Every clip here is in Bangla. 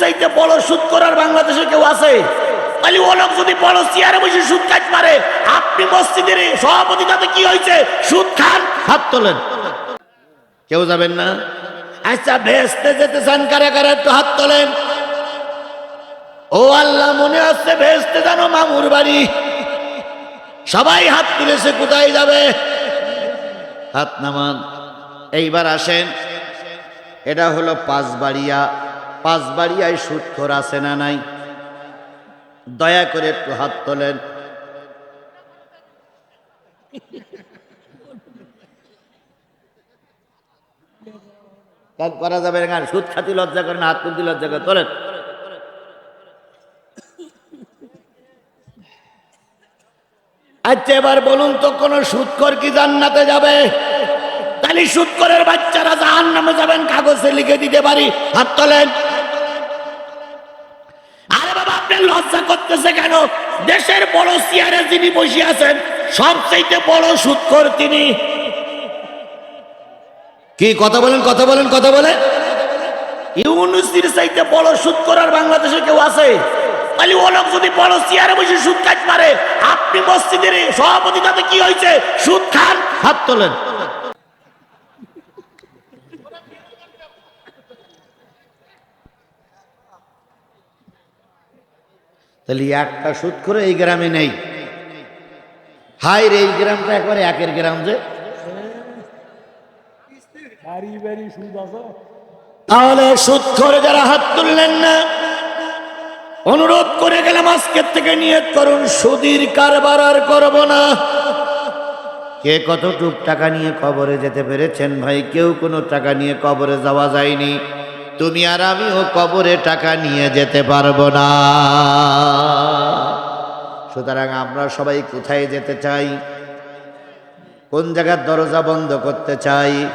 চাইতে বড় সুদ করার বাংলাদেশে কেউ আছে? সুদ পারে আপনি সভাপতি কি হয়েছে? সুদ খান, হাত তোলেন। কেউ যাবেন না? আচ্ছা ভেস্তে কারে হাত তোলেন। ও আল্লাহ, মনে ভেস্তে মামুর বাড়ি? সবাই হাত তুলেছে কোথায় যাবে? হাত নামান। এইবার আসেন। এটা হলো পাঁচবাড়িয়া পাঁচবাড়িয়ায় সুৎখর আছে না নাই? দয়া করে একটু হাত তোলেন। করা যাবে না সুদ খাতি লজ্জা করেন, হাত তুলতে লজ্জা করে তোলেন। আচ্ছা এবার বলুন তো, কোন সুৎকর কি জান্নাতে যাবে? তাহলে সুৎকরের বাচ্চারা জাহান নামে যাবেন, কাগজে লিখে দিতে পারি। হাত তোলেন। বাবা করতেছে কেন? দেশের বড় চেয়ারে যিনি বসে আছেন সবচাইতে বড় সুৎকর তিনি। কি কথা বলেন কথা বলেন কথা বলেন। ইউনুসির চাইতে বড় সুদ করার বাংলাদেশে কেউ আছে? তাহলে ও লোক যদি বড় চেয়ারে বসে সুদ খাইতে পারে আপনি মসজিদের সভাপতি তাতে কি হয়েছে? সুদ খান। হাত তোলেন। তাহলে একটা সুদ করে এই গ্রামে নেই। হাই রে এই গ্রামটা একবারে একের গ্রাম যে। তাহলে সুদ করে যারা হাত তুললেন না অনুরোধ করে গেলাম আজকের থেকে নিয়ত করুন সুদীর কারবার আর করব না। কে কতটুক টাকা নিয়ে কবরে যেতে পেরেছেন ভাই? কেউ কোনো টাকা নিয়ে কবরে যাওয়া যায়নি। তুমি আর আমিও কবরে টাকা নিয়ে যেতে পারব না। সুতরাং আমরা সবাই কোথায় যেতে চাই? কোন জায়গার দরজা বন্ধ করতে চাই?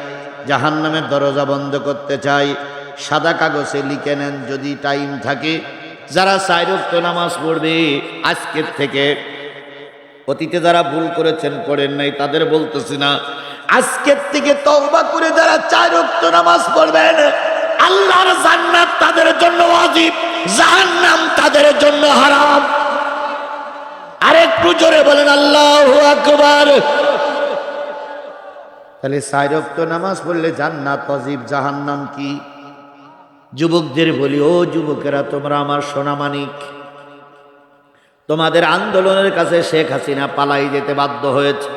জাহান নামের দরজা বন্ধ করতে চাই? সাদা কাগজে লিখে নেন যদি টাইম থাকে। যারা সাইরক্ত নামাজ পড়বে, আজকের থেকে। অতীতে যারা ভুল করেছেন, পড়েন নাই, তাদের বলতেছি না, আজকের থেকে তওবা করে যারা চার রক্ত নামাজ পড়বেন আল্লাহর জান্নাত তাদের জন্য ওয়াজিব জাহান্নাম তাদের জন্য হারাম। আরেকটু জোরে বলেন আল্লাহু আকবার। তাহলে সাইরক্ত নামাজ পড়লে জান্নাত অজিব জাহান্নাম কি? যুবকদের বলি ও যুবকেরা তোমরা আমার সোনামানিক তোমাদের আন্দোলনের কাছে শেখ হাসিনা পালাই যেতে বাধ্য হয়েছে।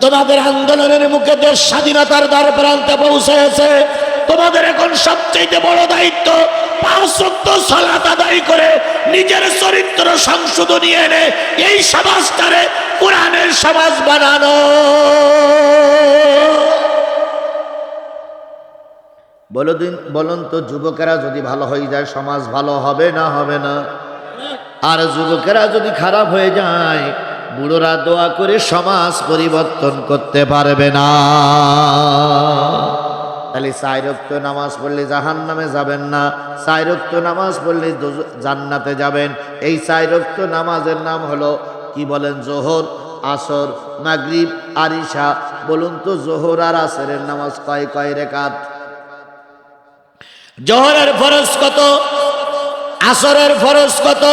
তোমাদের আন্দোলনের মুখে দেশ স্বাধীনতার দ্বার প্রান্তে পৌঁছেছে। তোমাদের এখন সবচেয়ে বড় দায়িত্ব করে নিজের চরিত্র এনে এই সমাজ বলুন তো, যুবকেরা যদি ভালো হয়ে যায়, সমাজ ভালো হবে না হবে না? আর যুবকেরা যদি খারাপ হয়ে যায়, বুড়োরা দোয়া করে সমাজ পরিবর্তন করতে পারবে না। তাহলে সাইরক্ত নামাজ পড়লে জাহান নামে যাবেন না সাইরক্ত নামাজ পড়লে জান্নাতে যাবেন। এই সাইরক্ত নামাজের নাম হলো, কি বলেন, জোহর, আসর, মাগরিব, আরিশা। বলুন তো, জোহর আর আসরের নামাজ কয় কয় রেখাত? জোহরের ফরজ কত? আসরের ফরজ কত?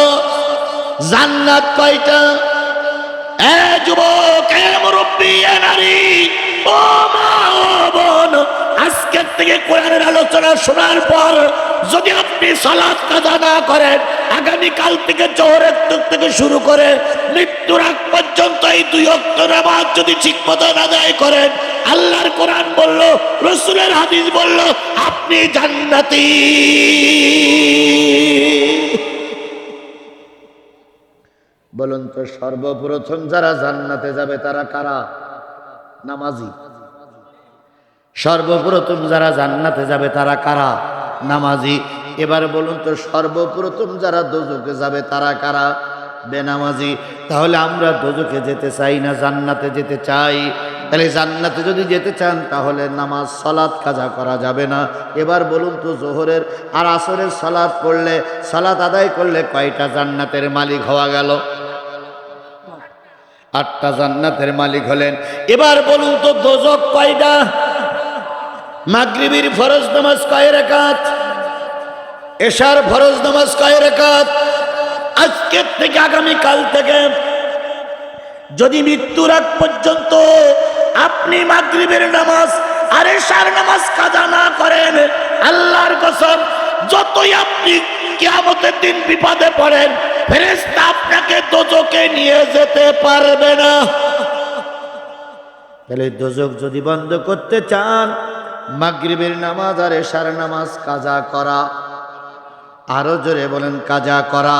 জান্নাত কয়টা? এ যুবক, এ মুরব্বী, এ নারী। ও মা আজকের থেকে কোরআনের আলোচনা শোনার পর যদি আপনি সালাত কাজা না করেন, আগামীকাল থেকে তুক থেকে শুরু করে মৃত্যুর আগ পর্যন্ত এই দুই যদি ঠিক মতো আদায় করেন, আল্লাহর কোরআন বলল, রসুলের হাদিস বলল, আপনি জান্নাতি। বলুন তো, সর্বপ্রথম যারা জান্নাতে যাবে তারা কারা? নামাজি। সর্বপ্রথম যারা জান্নাতে যাবে তারা কারা? নামাজি। এবার বলুন তো, সর্বপ্রথম যারা দোজকে যাবে তারা কারা? বেনামাজি। তাহলে আমরা দোজকে যেতে চাই না জান্নাতে যেতে চাই? তাহলে জান্নাতে যদি যেতে চান, তাহলে নামাজ সলাৎ কাজা করা যাবে না। এবার বলুন তো, জোহরের আর আসরের সলাৎ পড়লে সলাৎ আদায় করলে কয়টা জান্নাতের মালিক হওয়া গেল? আটটা জান্নাতের মালিক হলেন। এবার বলুন তো দোজক কয়টা? মাগরিবির ফরজ নামাজ কয় রাকাত? এশার ফরজ নামাজ কয় রেখাত আজকের থেকে আগামী কাল থেকে যদি মৃত্যুর আগ পর্যন্ত আপনি মাগরিবের নামাজ আর এশার নামাজ কাজা না করেন, আল্লাহর কসম, যতই আপনি কিয়ামতের দিন বিপদে পড়েন, ফেরেশতা আপনাকে দোজকে নিয়ে যেতে পারবে না। তাহলে দোজক যদি বন্ধ করতে চান মাগরিবের নামাজ আর এশার নামাজ কাজা করা। আরও জোরে বলেন কাজা করা।